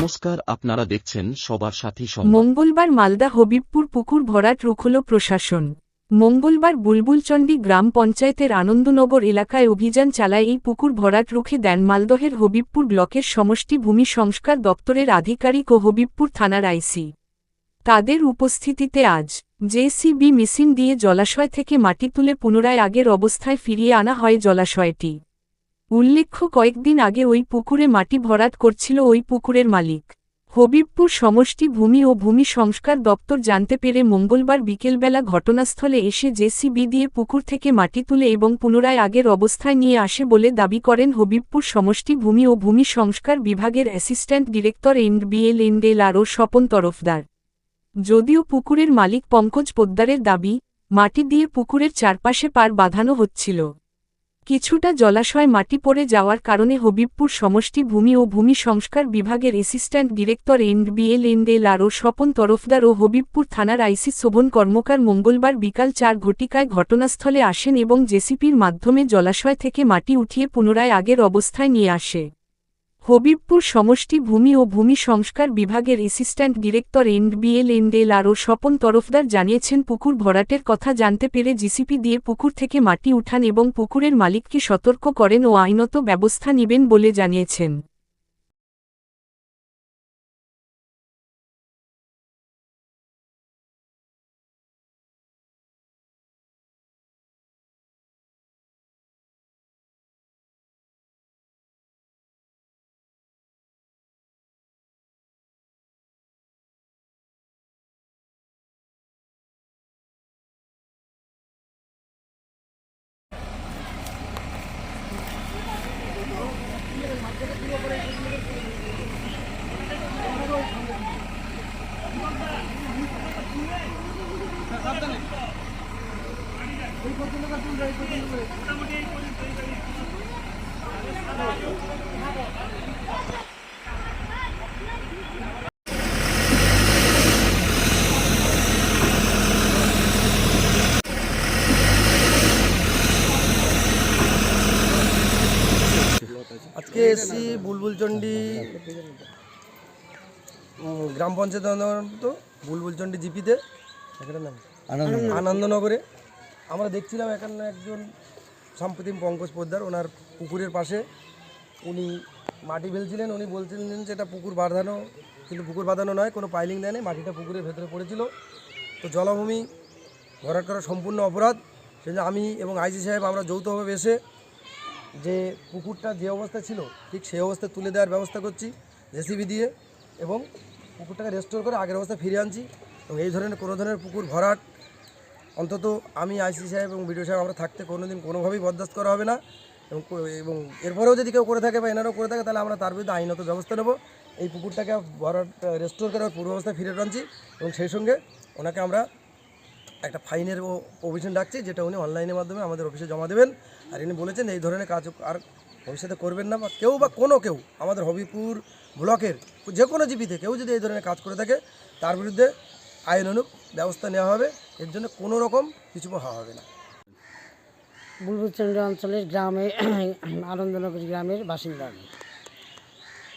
নমস্কার, আপনারা দেখছেন সবার সাথী মঙ্গলবার মালদা হবিবপুর পুকুর ভরাট রুখল প্রশাসন। মঙ্গলবার বুলবুলচণ্ডী গ্রাম পঞ্চায়েতের আনন্দনগর এলাকায় অভিযান চালায় এই পুকুর ভরাট রুখে দেন মালদহের হবিবপুর ব্লকের সমষ্টি ভূমি সংস্কার দপ্তরের আধিকারিক ও হবিবপুর থানার আইসি। তাদের উপস্থিতিতে আজ, জেসিবি মেশিন দিয়ে জলাশয় থেকে মাটি তুলে পুনরায় আগের অবস্থায় ফিরিয়ে আনা হয় জলাশয়টি। উল্লেখ্য, কয়েকদিন আগে ওই পুকুরে মাটি ভরাট করছিল ওই পুকুরের মালিক। হবিবপুর সমষ্টি ভূমি ও ভূমি সংস্কার দপ্তর জানতে পেরে মঙ্গলবার বিকেলবেলা ঘটনাস্থলে এসে জেসিবি দিয়ে পুকুর থেকে মাটি তুলে এবং পুনরায় আগের অবস্থায় নিয়ে আসে বলে দাবি করেন হবিবপুর সমষ্টি ভূমি ও ভূমি সংস্কার বিভাগের assistant director and BL and L O Swapan Tarafdar. যদিও পুকুরের মালিক পঙ্কজ পোদ্দারের দাবি, মাটি দিয়ে পুকুরের চারপাশে পার বাঁধানো হচ্ছিল। কিছুটা জলাশয় মাটি পড়ে যাওয়ার কারণে হবিবপুর সমষ্টি ভূমি ও ভূমি সংস্কার বিভাগের assistant director and BL R O Swapan Tarafdar ও হবিবপুর থানার আইসি শোভন কর্মকার মঙ্গলবার বিকাল চার ঘটিকায় ঘটনাস্থলে আসেন এবং জেসিপির মাধ্যমে জলাশয় থেকে মাটি উঠিয়ে পুনরায় আগের অবস্থায় নিয়ে আসে। হবিবপুর সমষ্টি ভূমি ও ভূমি সংস্কার বিভাগের assistant director and BL and L RO Swapan Tarafdar জানিয়েছেন, পুকুর ভরাটের কথা জানতে পেরে জিসিপি দিয়ে পুকুর থেকে মাটি উঠান এবং পুকুরের মালিককে সতর্ক করেন ও আইনত ব্যবস্থা নেবেন বলে জানিয়েছেন। মোটামুটি আজকে এসছি বুলবুলচণ্ডী গ্রাম পঞ্চায়েত অন্তর্গত বুলবুলচণ্ডী জিপিতে। আনন্দনগরে। আমরা দেখছিলাম এখানে একজন সাম্প্রতিক পঙ্কজ পোদ্দার, ওনার পুকুরের পাশে। উনি মাটি ফেলছিলেন, উনি বলছিলেন যে এটা পুকুর বাঁধানো, কিন্তু পুকুর বাঁধানো নয়, কোনো পাইলিং দেয়নি মাটিটা পুকুরের ভেতরে পড়েছিল। তো জলাভূমি ভরাট করা সম্পূর্ণ অপরাধ। সেই জন্য আমি এবং আইজি সাহেব আমরা যৌথভাবে এসে যে পুকুরটা যে অবস্থা ছিল, ঠিক সেই অবস্থায় তুলে দেওয়ার ব্যবস্থা করছি, জেসিবি দিয়ে, এবং পুকুরটাকে রেস্টোর করে আগের অবস্থায় ফিরিয়ে আনছি। এবং এই ধরনের কোনো ধরনের পুকুর ভরাট, অন্তত আমি আইসি সাহেব এবং বিডিও সাহেব আমরা থাকতে কোনো দিন কোনোভাবেই বরদাস্ত করা হবে না। এবং এবং এরপরেও যদি কেউ করে থাকে বা এনারাও করে থাকে, তাহলে আমরা তার বিরুদ্ধে আইনত ব্যবস্থা নেব। এই পুকুরটাকে ভরাট রেস্টোর করে পূর্ব অবস্থায় ফিরে আনছি এবং সেই সঙ্গে ওনাকে আমরা একটা ফাইনের প্রভিশন ডাকছি, যেটা উনি অনলাইনের মাধ্যমে আমাদের অফিসে জমা দেবেন। আর ইনি বলেছেন, এই ধরনের কাজ আর ভবিষ্যতে করবেন না বা কেউ বা কোনো কেউ, আমাদের হবিপুর ব্লকের যে কোনো জীবিতে কেউ যদি এই ধরনের কাজ করে থাকে, তার বিরুদ্ধে আইন অনুক ব্যবস্থা নেওয়া হবে। এর জন্য কোনো রকম কিছু হওয়া হবে না। বুলবুলচন্দ্র অঞ্চলের গ্রামে, আনন্দনগর গ্রামের বাসিন্দা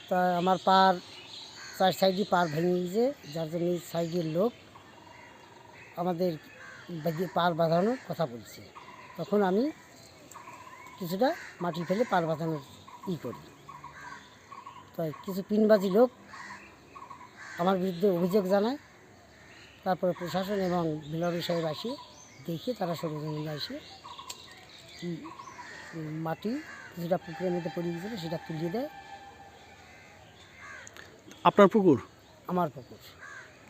তা আমার পার চার সাইডে পার ভেঙে গিয়েছে যার জন্য সাইডের লোক আমাদের পার বাঁধানোর কথা বলছে। তখন আমি কিছুটা মাটি ফেলে পার বাঁধানোর ই করি। তাই কিছু পিনবাজি লোক আমার বিরুদ্ধে অভিযোগ জানায়। তারপরে প্রশাসন এবং বিলরি সাহেব আসে দেখে তারা সরজমিনে আসে। মাটি যেটা পুকুরের মধ্যে পড়ে গিয়েছিল সেটা তুলিয়ে দেয়। আপনার পুকুর? আমার পুকুর।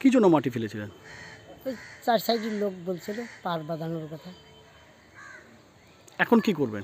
কি জন্য মাটি ফেলেছিলেন? ওই চার সাইডের লোক বলছিল পার বাঁধানোর কথা। এখন কি করবেন?